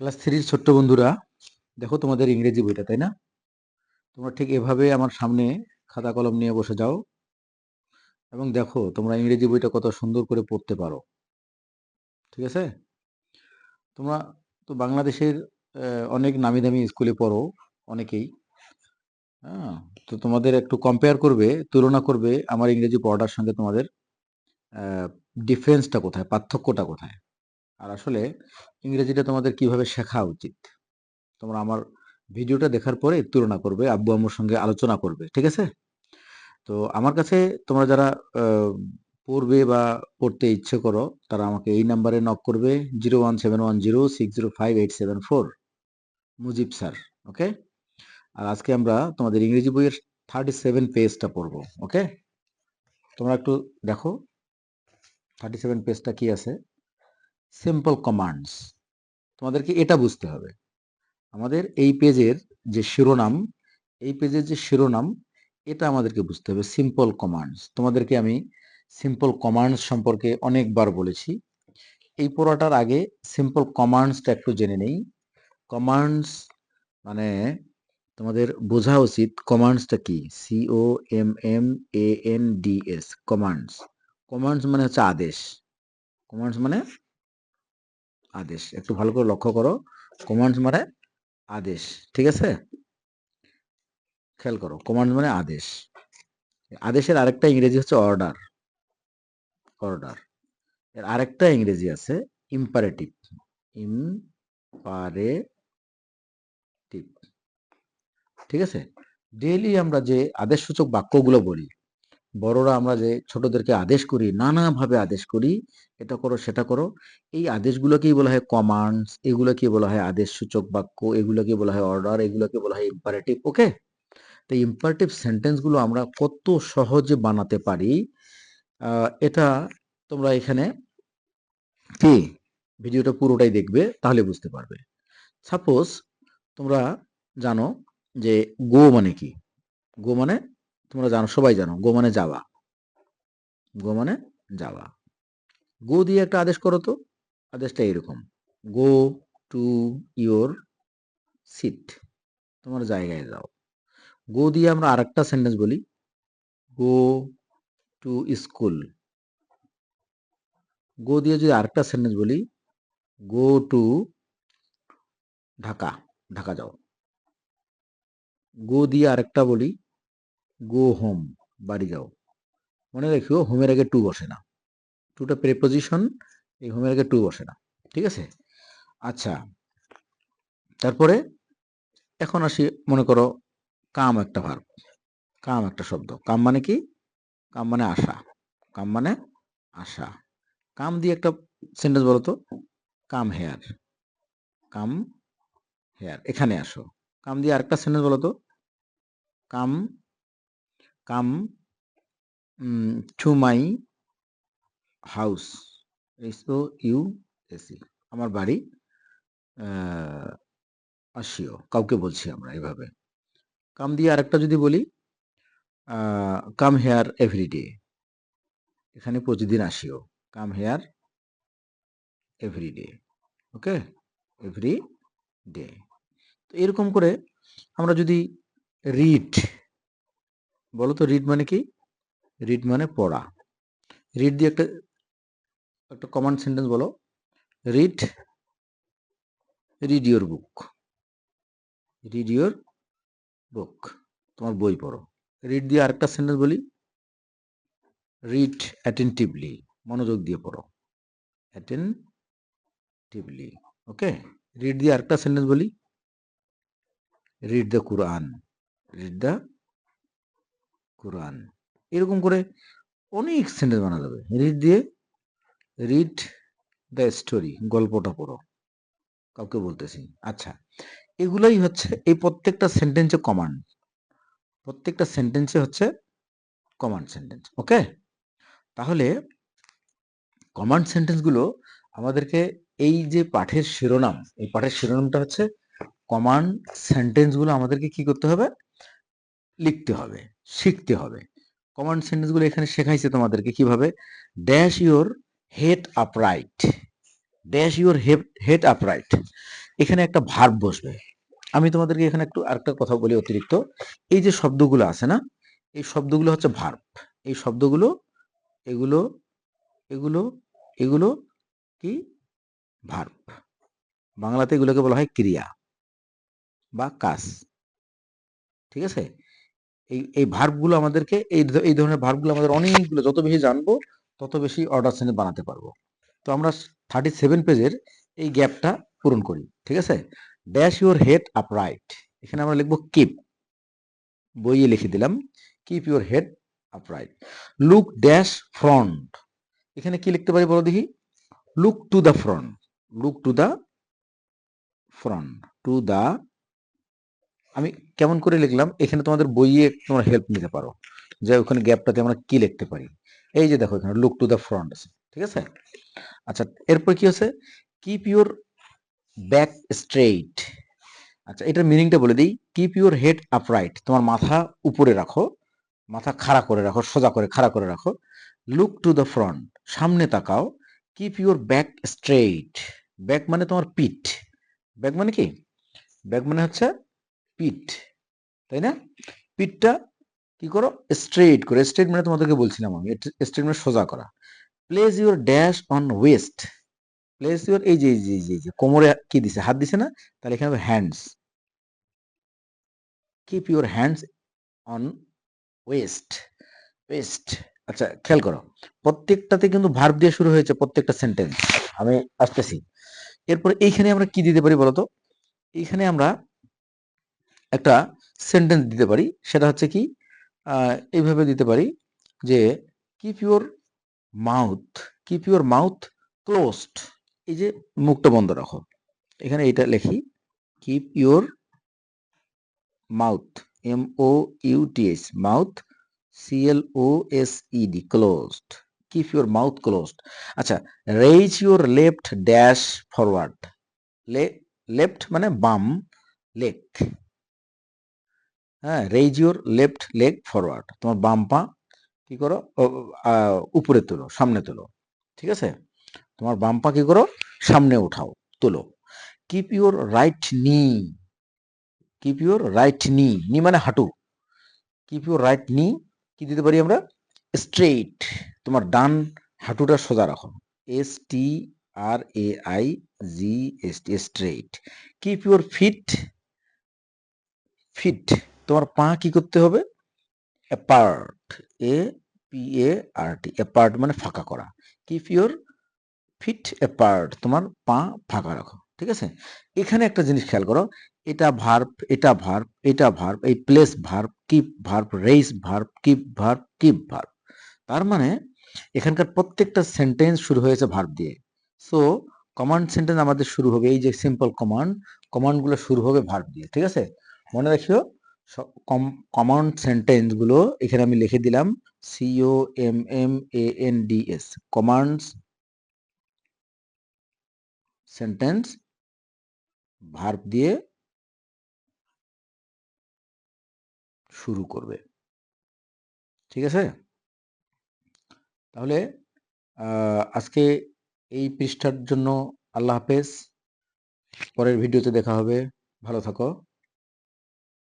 Class থ্রির ছোট্ট বন্ধুরা, দেখো তোমাদের ইংরেজি বইটা, তাই না? তোমরা ঠিক এভাবে আমার সামনে খাতা কলম নিয়ে বসে যাও এবং দেখো তোমরা ইংরেজি বইটা কত সুন্দর করে পড়তে পারো। ঠিক আছে? তোমরা তো বাংলাদেশের অনেক নামি দামি স্কুলে পড়ো অনেকেই। হ্যাঁ তো তোমাদের একটু কম্পেয়ার করবে, তুলনা করবে আমার ইংরেজি পড়াটার সঙ্গে তোমাদের ডিফারেন্সটা কোথায়, পার্থক্যটা কোথায়? আর আসলে ইংরেজিটা তোমাদের কীভাবে শেখা উচিত? তোমরা আমার ভিডিওটা দেখার পরে তুলনা করবে, আব্বু আম্মুর সঙ্গে আলোচনা করবে, ঠিক আছে? তো আমার কাছে তোমরা যারা পড়বে বা পড়তে ইচ্ছে করো, তারা আমাকে এই নাম্বারে নক করবে zero one seven one zero six zero five eight seven four Mujib sir okay আর আজকে আমরা তোমাদের ইংরেজি বইয়ের থার্টি সেভেন পেজটা পড়ব ওকে তোমরা একটু দেখো থার্টি সেভেন পেজটা কি আছে? সিম্পল কমান্ডস তোমাদেরকে এটা বুঝতে হবে। আমাদের এই পেজের যে শিরোনাম, এই পেজের যে শিরোনাম, এটা আমাদেরকে বুঝতে হবে সিম্পল কমান্ডস তোমাদেরকে আমি সিম্পল কমান্ডস সম্পর্কে অনেকবার বলেছি। এই পড়াটার আগে সিম্পল কমান্ডসটা একটু জেনে নেই। কমান্ডস মানে তোমাদের বোঝা উচিত কমান্ডসটা কি? C O M M A N D S commands commands মানে হচ্ছে আদেশ। কমান্ডস মানে আদেশ। একটু ভালো করে লক্ষ্য করো। কমান্ডস মানে আদেশ, ঠিক আছে? খেয়াল করো কমান্ড মানে আদেশ। আদেশের আরেকটা ইংরেজি হচ্ছে অর্ডার অর্ডার এর আরেকটা ইংরেজি আছে ইম্পারেটিভ ইম্পারেটিভ ঠিক আছে? ডেইলি আমরা যে আদেশসূচক বাক্যগুলো বলি বড়রা আমরা যে ছোটদেরকে আদেশ করি, নানাভাবে আদেশ করি, এটা করো, সেটা করো, এই আদেশগুলোকেই বলা হয় কমান্ডস এগুলোকে বলা হয় আদেশসূচক বাক্য এগুলোকে বলা হয় অর্ডার এগুলোকে বলা হয় ইম্পারেটিভ ওকে তো ইম্পারেটিভ সেন্টেন্সগুলো আমরা কত সহজে বানাতে পারি এটা তোমরা এখানে কি? ভিডিওটা পুরোটাই দেখবে, তাহলে বুঝতে পারবে। সাপোজ তোমরা জানো যে গো মানে কি? গো মানে তোমরা জানো, সবাই জানো গো মানে যাওয়া। গো মানে যাওয়া। গো দিয়ে একটা আদেশ করো তো, আদেশটা এরকম গো টু ইয়োর সিট, তোমার জায়গায় যাও। গো দিয়ে আমরা আরেকটা সেন্টেন্স বলি। Go to school. গো দিয়ে যদি আরেকটা সেন্টেন্স বলি, গো টু ঢাকা ঢাকা যাও। গো দিয়ে আরেকটা বলি গো হোম, বাড়ি যাও। মনে রেখো হোমের আগে টু বসে না। টুটা প্রেপোজিশন, এই হোমের আগে টু বসে না, ঠিক আছে? আচ্ছা তারপরে এখন আসি, মনে করো, কাম একটা ভার্ব কাম একটা শব্দ। কাম মানে কি? কাম মানে আশা, কাম মানে আশা। কাম দিয়ে একটা সেন্টেন্স বলো তো, কাম হেয়ার কাম হেয়ার, এখানে আসো। কাম দিয়ে আরেকটা সেন্টেন্স বলো তো, come come to my house H O U S E আমার বাড়ি আসিও, কাউকে বলছি আমরা এভাবে। কাম দিয়ে আরেকটা যদি বলি কাম হেয়ার এভরিডে এখানে প্রতিদিন আসিও, come here everyday okay? Every day. তো এরকম করে আমরা যদি রিড বলো তো রিড মানে কি? রিড মানে পড়া। রিড দিয়ে একটা একটা কমন সেন্টেন্স বলো। Read read your book read your book তোমার বই পড়ো। রিড দিয়ে আরেকটা সেন্টেন্স বলি। রিড অ্যাটেন্টিভলি মনোযোগ দিয়ে পড়ো। অ্যাটেন্টিভলি ওকে রিড দিয়ে আরেকটা সেন্টেন্স বলি। Read the Quran read the Quran. এরকম করে অনেক সেন্টেন্স বানা যাবে। রিড দিয়ে রিড দ্য স্টোরি গল্পটা পড়ো। কাউকে বলতেছি। আচ্ছা এগুলোই হচ্ছে, এই প্রত্যেকটা সেন্টেন্সে কমান্ড প্রত্যেকটা সেন্টেন্সে হচ্ছে কমান্ড সেন্টেন্স ওকে তাহলে কমান্ড সেন্টেন্সগুলো আমাদেরকে এই যে পাঠের শিরোনাম, এই পাঠের শিরোনামটা হচ্ছে কমান্ড সেন্টেন্সগুলো আমাদেরকে কি করতে হবে? লিখতে হবে। শিখতে হবে। কমান্ড সেন্টেন্সগুলো এখানে শেখাইছে তোমাদেরকে কীভাবে? Dash your head upright dash your head upright এখানে একটা ভার্ব বসবে। আমি তোমাদেরকে এখানে একটু আরেকটা কথা বলি অতিরিক্ত। এই যে শব্দগুলো আছে না, এই শব্দগুলো হচ্ছে ভার্ব এই শব্দগুলো, এগুলো এগুলো এগুলো কি? ভার্ব বাংলাতে এগুলোকে বলা হয় ক্রিয়া বা কাজ। ঠিক আছে? এই এই ভার্বগুলো আমাদেরকে, এই এই ধরনের ভার্বগুলো আমাদের অনেকগুলো, যত বেশি জানব, তত বেশি অর্ডার সেন্টেন্স বানাতে পারব। তো আমরা থার্টি সেভেন পেজের এই গ্যাপটা পূরণ করি, ঠিক আছে? ড্যাশ ইউর হেড আপরাইট এখানে আমরা লিখব কিপ বইয়ে লিখে দিলাম keep your head upright look dash front এখানে কি লিখতে পারি বলো দেখি? Look to the front look to the front to the আমি কেমন করে লিখলাম? এখানে তোমাদের বইয়ে তোমরা হেল্প নিতে পারো। যে ওখানে গ্যাপটাতে আমরা কি লিখতে পারি? এই যে দেখো এখানে লুক টু দ্য ফ্রন্ট আছে ঠিক আছে? আচ্ছা এরপর কি আছে কিপ ইউর ব্যাক স্ট্রেইট আচ্ছা এটার মিনিংটা বলে দিই। কিপ ইউর হেড আপরাইট তোমার মাথা উপরে রাখো। মাথা খাড়া করে রাখো, সোজা করে, খাড়া করে রাখো। লুক টু দ্য ফ্রন্ট সামনে তাকাও। Keep your back straight back মানে তোমার পিঠ। ব্যাক মানে কি? ব্যাক মানে হচ্ছে পিঠ, তাই না? পিঠটা কি করো? স্ট্রেট করে স্ট্রেট মানে তোমাদেরকে বলছিলাম আমি স্ট্রেট মানে সোজা করা। Place your dash on waist place your এই যে এই যে যে কোমরে কি দিছে? হাত দিছে না? তাহলে এখানে হবে hands keep your hands on waist waist আচ্ছা খেয়াল করো, প্রত্যেকটাতে কিন্তু ভার্ব দিয়ে শুরু হয়েছে প্রত্যেকটা সেন্টেন্স আমি আসতেছি। এরপর এইখানে আমরা কি দিতে পারি বলতো? এইখানে আমরা একটা সেন্টেন্স দিতে পারি। সেটা হচ্ছে কি এইভাবে দিতে পারি যে keep your mouth keep your mouth closed এই যে মুখটা বন্ধ রাখো। এখানে এটা লেখি keep your mouth M O U T mouth C L O S E D closed keep your mouth closed আচ্ছা raise your left dash forward left মানে বাম লেগ হ্যাঁ raise your left leg forward তোমার বাম পা কি করো? উপরে তোলো, সামনে তোলো। ঠিক আছে? তোমার বাম পা কি করো? সামনে উঠাও, তোলো। Keep your right knee keep your right knee knee মানে হাঁটু। কিপ ইউর রাইট নি কি দিতে পারি আমরা? স্ট্রেইট তোমার ডান হাঁটুটা সোজা রাখো। S T R A I G S T straight keep your feet feet তোমার পা কি করতে হবে? Apart A P A R T apart মানে ফাঁকা করা। কিপ ইউর ফিট অ্যাপার্ট তোমার পা ফাঁকা রাখো। ঠিক আছে? এখানে একটা জিনিস খেয়াল করো। এটা ভার্ব এটা ভার্ব এটা ভার্ব এই place verb keep verb raise verb keep verb keep verb তার মানে এখানকার প্রত্যেকটা সেন্টেন্স শুরু হয়েছে ভার্ব দিয়ে। সো কমান্ড সেন্টেন্স আমাদের শুরু হবে। এই যে সিম্পল কমান্ড কমান্ডগুলো শুরু হবে ভার্ব দিয়ে। ঠিক আছে? মনে রাখিও। কমান্ড সেন্টেন্সগুলো এখানে আমি লিখে দিলাম C O M M A N D S commands sentence verb দিয়ে শুরু করবে। ঠিক আছে? তাহলে আজকে এই পৃষ্ঠার জন্য আল্লাহ হাফেজ। পরের ভিডিওতে দেখা হবে। ভালো থাকো।